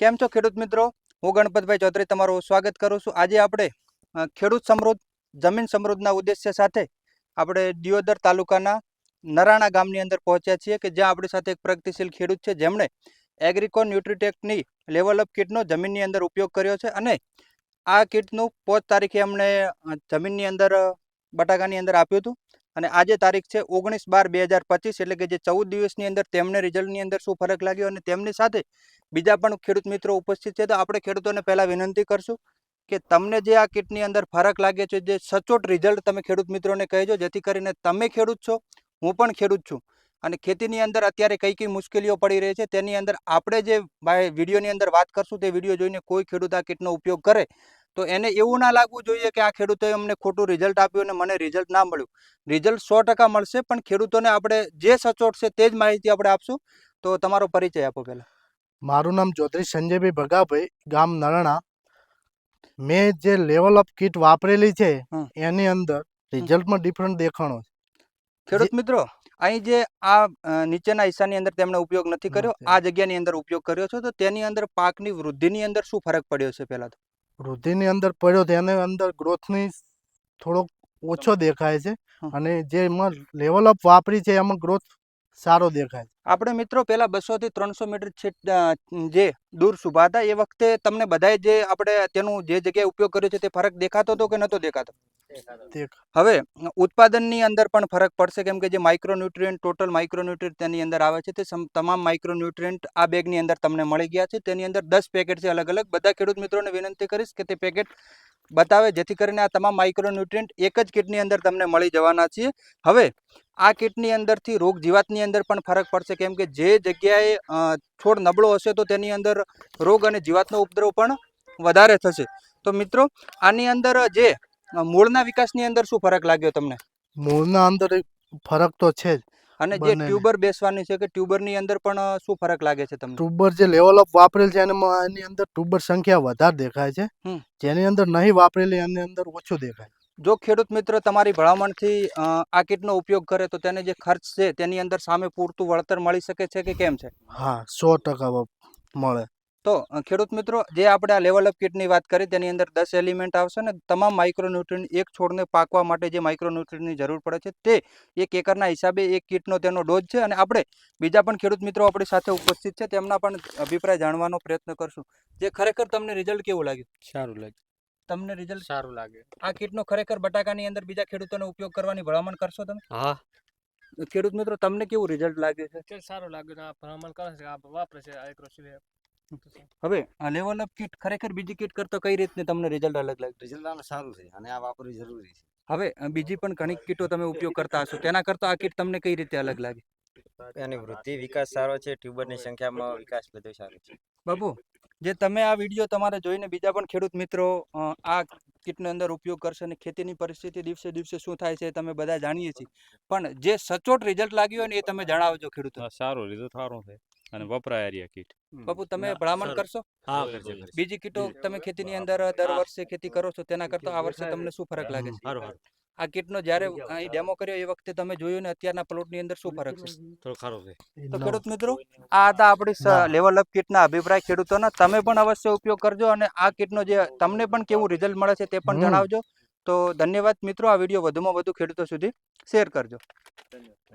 કેમ છો ખેડૂત મિત્રો? હું ગણપતભાઈ ચૌધરી તમારું સ્વાગત કરું છું. આજે આપણે ખેડૂત સમૃદ્ધ, જમીન સમૃદ્ધના ઉદ્દેશ્ય સાથે આપણે દિયોદર તાલુકાના નરાણા ગામની અંદર પહોંચ્યા છીએ કે જ્યાં આપણી સાથે એક પ્રગતિશીલ ખેડૂત છે. જેમણે એગ્રીકોન ન્યુટ્રીટેકની લેવલ અપ કિટનો જમીનની અંદર ઉપયોગ કર્યો છે અને આ કિટનું પોચ તારીખે એમણે જમીનની અંદર બટાકાની અંદર આપ્યું હતું. અને આજે તારીખ છે ઓગણીસ બાર બે હજાર પચીસ, એટલે કે જે ચૌદ દિવસની અંદર તેમને રિઝલ્ટની અંદર શું ફરક લાગ્યો અને તેમની સાથે બીજા પણ ખેડૂત મિત્રો ઉપસ્થિત છે, તો આપણે ખેડૂતોને પહેલાં વિનંતી કરશું કે તમને જે આ કિટની અંદર ફરક લાગે છે, જે સચોટ રિઝલ્ટ તમે ખેડૂત મિત્રોને કહેજો, જેથી કરીને તમે ખેડૂત છો, હું પણ ખેડૂત છું. અને ખેતીની અંદર અત્યારે કઈ કઈ મુશ્કેલીઓ પડી રહી છે, તેની અંદર આપણે જે વિડીયોની અંદર વાત કરશું, તે વીડિયો જોઈને કોઈ ખેડૂત આ કિટનો ઉપયોગ કરે તો એને એવું ના લાગવું જોઈએ કે આ ખેડૂતોએ અમને ખોટું રિઝલ્ટ આપ્યું અને મને રિઝલ્ટ ના મળ્યું. રિઝલ્ટ સો ટકા મળશે પણ ખેડૂતોને આપણે જે સચોટ છે તે જ માહિતી આપણે આપશું. તો તમારો પરિચય આપો પહેલાં. મારું નામ ચૌધરી સંજયભાઈ ભગાભાઈ ગામ નરણા. મેં જે લેવલ અપ કીટ વાપરેલી છે એની અંદર રિઝલ્ટમાં ડિફરન્ટ દેખાણો છે. ખેડૂત મિત્રો અહીં જે આ નીચેના હિસ્સાની અંદર તેમણે ઉપયોગ નથી કર્યો. આ જગ્યાની અંદર ઉપયોગ કર્યો છે તો તેની અંદર પાકની વૃદ્ધિની અંદર શું ફરક પડ્યો છે પહેલાં તો? વૃદ્ધિની અંદર પડ્યો તેની અંદર ગ્રોથની થોડોક ઓછો દેખાય છે અને જે એમાં લેવલ અપ વાપરી છે એમાં ગ્રોથ સારો દેખાય છે. આપણે મિત્રો પહેલા બસો થી ત્રણસો મીટર જે દૂર સુભા હતા એ વખતે તમને બધાએ જે આપણે તેનું જે જગ્યાએ ઉપયોગ કર્યો છે તે ફરક દેખાતો હતો કે નતો દેખાતો? દેખ હવે ઉત્પાદનની અંદર પણ ફરક પડશે કેમ કે જે માઇક્રોન્યુટ્રિયન્ટ ટોટલ માઇક્રોન્યુટ્રિયન્ટ તેની અંદર આવે છે તે તમામ માઇક્રોન્યુટ્રિયન્ટ આ બેગની અંદર તમને મળી ગયા છે. તેની અંદર દસ પેકેટ છે અલગ અલગ બધા ખેડૂત મિત્રોને વિનંતી કરીશ કે તે પેકેટ બતાવે જેથી કરીને આ તમામ માઇક્રોન્યુટ્રિયન્ટ એક જ કીટની અંદર તમને મળી જવાના છે હવે આ કીટની અંદરથી રોગ જીવાતની અંદર પણ ફરક પડશે કેમ કે જે જગ્યાએ છોડ નબળો હશે તો તેની અંદર રોગ અને જીવાતનો ઉપદ્રવ પણ વધારે થશે. તો મિત્રો આની અંદર જે મૂળના વિકાસની અંદર શું ફરક લાગ્યો તમને? મૂળના અંદર ફરક તો છે જ અને જે ટ્યુબર બેસવાની છે કે ટ્યુબરની અંદર પણ શું ફરક લાગે છે તમને? ટ્યુબર જે લેવલ અપ વાપરેલ છે એની અંદર ટ્યુબર સંખ્યા વધારે દેખાય છે. જેની અંદર નહીં વાપરેલી એની અંદર ઓછું દેખાય. જો ખેડૂત મિત્ર તમારી ભલામણથી આ કીટનો ઉપયોગ કરે તો તેને જે ખર્ચ છે તેની અંદર સામે પૂરતું વળતર મળી શકે છે કે કેમ છે? હા સો ટકા મળે. તો ખેડૂત મિત્રો જે આપણે આ લેવલ અપ કિટની વાત કરી તેની અંદર દસ એલિમેન્ટ આવશે ને તમામ માઇક્રોન્યુટ્રીન એક છોડને પાકવા માટે જે માઇક્રોન્યુટ્રિનની જરૂર પડે છે તે એક એકરના હિસાબે એક કિટનો તેનો ડોઝ છે અને આપણે બીજા પણ ખેડૂત મિત્રો આપણી સાથે ઉપસ્થિત છે તેમના પણ અભિપ્રાય જાણવાનો પ્રયત્ન કરશું. જે ખરેખર તમને રિઝલ્ટ કેવું લાગ્યું? સારું લાગે તમને રિઝલ્ટ સારું લાગે આ કિટનો ખરેખર બટાકાની અંદર બીજા ખેડૂતોનો ઉપયોગ કરવાની ભલામણ કરશો તમે? હા. ખેડૂત મિત્રો તમને કેવું રિઝલ્ટ લાગે છે? સારું લાગે છે આ ભલામણ કરે છે આ વાપરે છે રસી હવે આ લેવલ અપ કીટ ખરેખર બીજી કીટ કરતો કઈ રીતની તમને રિઝલ્ટ અલગ લાગે? રિઝલ્ટ આનું સારું છે અને આ વાપરવી જરૂરી છે. હવે બીજી પણ ઘણી કીટો તમે ઉપયોગ કરતા હશો. તેના કરતા આ કીટ તમને કઈ રીતે અલગ લાગે? એની વૃદ્ધિ વિકાસ સારો છે ટ્યુબરની સંખ્યામાં વિકાસ બધો સારો છે. બાબુ જે તમે આ વીડિયો તમારે જોઈને બીજા પણ ખેડૂત મિત્રો આ કીટનો અંદર ઉપયોગ કરશે અને ખેતીની પરિસ્થિતિ દિવસે દિવસે શું થાય છે તમે બધા જાણીએ છીએ. પણ જે સચોટ રિઝલ્ટ લાગ્યું હોય ને એ તમે જણાવજો ખેડૂતો સારું રિઝલ્ટ સારું છે. અને વપરાય રહ્યા કીટ બાપુ તમે ભલામણ કરશો? હા. બીજી કીટો તમે ખેતીની અંદર દર વર્ષે ખેતી કરો છો તેના કરતા આ વર્ષે તમને શું ફરક લાગે છે? આ કીટનો જ્યારે અહીં ડેમો કર્યો એ વખતે તમે જોયું ને અત્યારના પ્લોટની અંદર શું ફરક છે? થોડો ખરો છે. તો ખેડૂત મિત્રો આ હતા આપણી લેવલ અપ કીટના અભિપ્રાય ખેડૂતોના. તમે પણ અવશ્ય ઉપયોગ કરજો અને આ કીટનો જે તમને પણ કેવું રિઝલ્ટ મળે છે તે પણ જણાવજો. તો ધન્યવાદ મિત્રો આ વીડિયો વધુમાં વધુ ખેડૂતો સુધી શેર કરજો.